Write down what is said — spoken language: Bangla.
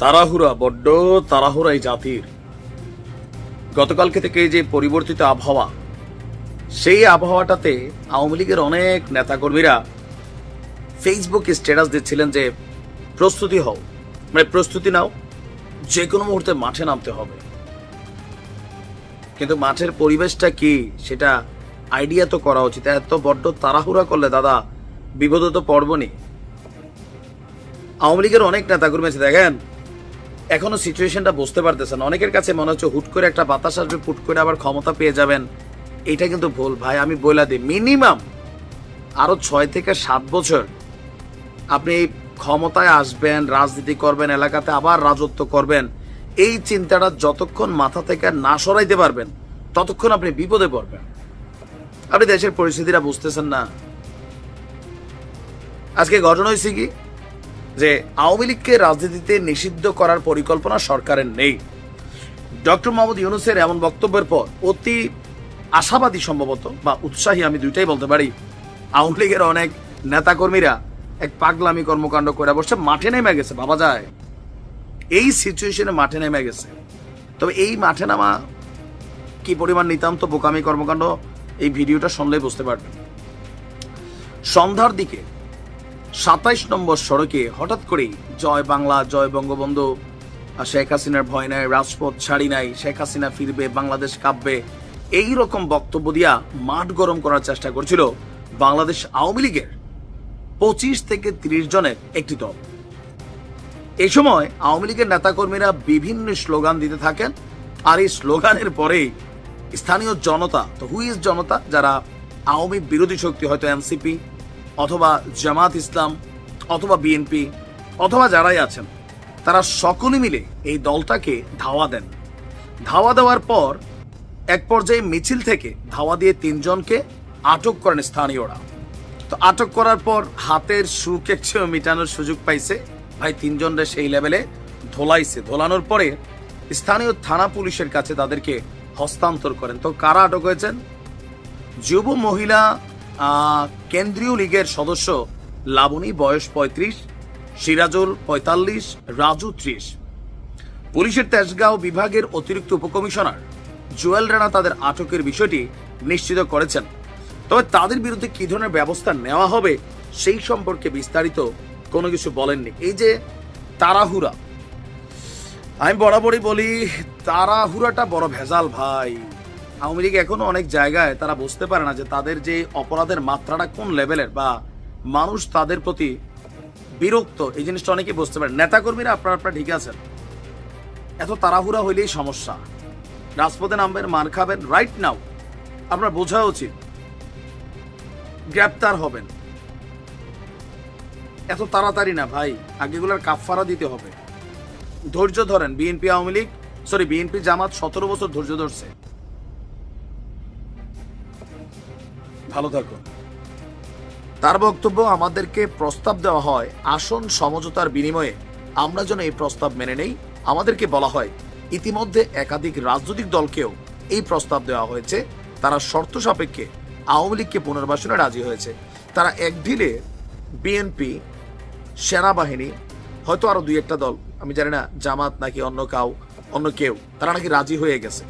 তাড়াহুড়া বড্ড তাড়াহুড়া এই জাতির। গতকালকে থেকে যে পরিবর্তিত আবহাওয়া, সেই আবহাওয়াটাতে আওয়ামী লীগের অনেক নেতাকর্মীরা ফেসবুকে স্ট্যাটাস দিচ্ছিলেন যে, প্রস্তুতি হও। মানে প্রস্তুতি নাও যে কোনো মুহূর্তে মাঠে নামতে হবে। কিন্তু মাঠের পরিবেশটা কি, সেটা আইডিয়া তো করা উচিত। এত বড্ড তাড়াহুড়া করলে, দাদা বিপদে তো পড়বনি। আওয়ামী লীগের অনেক নেতাকর্মী আছে, দেখেন এখনও সিচুয়েশনটা বুঝতে পারতেছেন অনেকের কাছে মনে হচ্ছে হুট করে একটা বাতাস আসবে হুট করে আবার ক্ষমতা পেয়ে যাবেন। এটা কিন্তু ভুল, ভাই, আমি বইলা দিই। মিনিমাম আরও ছয় থেকে সাত বছর আপনি ক্ষমতায় আসবেন, রাজনীতি করবেন, এলাকাতে আবার রাজত্ব করবেন। এই চিন্তাটা যতক্ষণ মাথা থেকে না সরাইতে পারবেন, ততক্ষণ আপনি বিপদে পড়বেন। আপনি দেশের পরিস্থিতিটা বুঝতেছেন না। আজকে ঘটনা হয়েছে কি? যে আওয়ামী লীগকে রাজনীতিতে নিষিদ্ধ করার পরিকল্পনা সরকারের নেই। ডক্টর মোহাম্মদ ইউনুসের এমন বক্তব্যের পর অতি আশাবাদী সম্ভবত, বা উৎসাহী আমি দুইটাই বলতে পারি। আওয়ামী লীগের অনেক নেতাকর্মীরা এক পাগলামি কর্মকাণ্ড করে বসে মাঠে নেমে গেছে, বাবা যায়। এই সিচুয়েশনে মাঠে নেমে গেছে। তবে এই মাঠে নামা কি পরিমাণ নিতান্ত বোকামি কর্মকাণ্ড, এই ভিডিওটা শুনলেই বুঝতে পারবেন। সন্ধ্যার দিকে সাতাইশ নম্বর সড়কে হঠাৎ করেই জয় বাংলা, জয় বঙ্গবন্ধু। শেখ হাসিনার ভয় নাই, রাজপথ ছাড়ি নাই, শেখ হাসিনা ফিরবে, বাংলাদেশ কাঁপবে। এই রকম বক্তব্য দিয়া মাঠ গরম করার চেষ্টা করছিল বাংলাদেশ আওয়ামী লীগের পঁচিশ থেকে তিরিশ জনের একটি দল। এই সময় আওয়ামী লীগের নেতাকর্মীরা বিভিন্ন স্লোগান দিতে থাকেন। আর এই স্লোগানের পরেই স্থানীয় জনতা, তো হুই ইজ জনতা? যারা আওয়ামী বিরোধী শক্তি, হয়তো এনসিপি অথবা জামাত ইসলাম, অথবা বিএনপি অথবা যারাই আছেন, তারা সকলে মিলে এই দলটাকে ধাওয়া দেন। ধাওয়া দেওয়ার পর এক পর্যায়ে মিছিল থেকে ধাওয়া দিয়ে তিনজনকে আটক করেন স্থানীয়রা। তো আটক করার পর হাতের একটু মিটানোর সুযোগ পাইছে। ভাই, তিনজনরা সেই লেভেলে ধোলাইছে। ধোলানোর পরে স্থানীয় থানা পুলিশের কাছে তাদেরকে হস্তান্তর করেন। তো কারা আটক হয়েছেন? যুব মহিলা কেন্দ্রীয় লীগের সদস্য লাবণী বয়স পঁয়ত্রিশ, সিরাজুল পঁয়তাল্লিশ, রাজু ত্রিশ। পুলিশের তেজগাঁও বিভাগের অতিরিক্ত উপকমিশনার জুয়েল রানা তাদের আটকের বিষয়টি নিশ্চিত করেছেন। তবে তাদের বিরুদ্ধে কি ধরনের ব্যবস্থা নেওয়া হবে সেই সম্পর্কে বিস্তারিত কোনো কিছু বলেননি। এই যে তাড়াহুড়া। আমি বরাবরই বলি, তাড়াহুড়াটা বড় ভেজাল ভাই। আওয়ামী লীগ এখনও অনেক জায়গায় তারা বুঝতে পারে না যে তাদের যে অপরাধের মাত্রাটা কোন লেভেলের বা মানুষ তাদের প্রতি বিরক্ত, এই জিনিসটা অনেকে বুঝতে পারে। নেতাকর্মীরা আপনারা আপনারা ঠিক আছেন। এত তাড়াহুড়া হইলেই সমস্যা। রাজপথে নামবেন, মার খাবেন রাইট নাও আপনার বোঝা উচিত। গ্রেপ্তার হবেন। এত তাড়াতাড়ি না ভাই, আগেগুলোর কাফফারা দিতে হবে। ধৈর্য ধরেন, BNP Awami League sorry BNP Jamaat সতেরো বছর ধৈর্য ধরছে। ভালো থাকুন তার বক্তব্য আমাদেরকে প্রস্তাব দেওয়া হয় আসন সমঝোতার বিনিময়ে। আমরা যেন এই প্রস্তাব মেনে নেই, আমাদেরকে বলা হয় ইতিমধ্যে একাধিক রাজনৈতিক দলকেও এই প্রস্তাব দেওয়া হয়েছে। তারা শর্ত সাপেক্ষে আওয়ামী লীগকে পুনর্বাসনে রাজি হয়েছে। তারা এক ঢিলে বিএনপি, সেনাবাহিনী, হয়তো আরও দুই একটা দল, আমি জানি না, জামাত নাকি অন্য কাউ, অন্য কেউ, তারা নাকি রাজি হয়ে গেছে।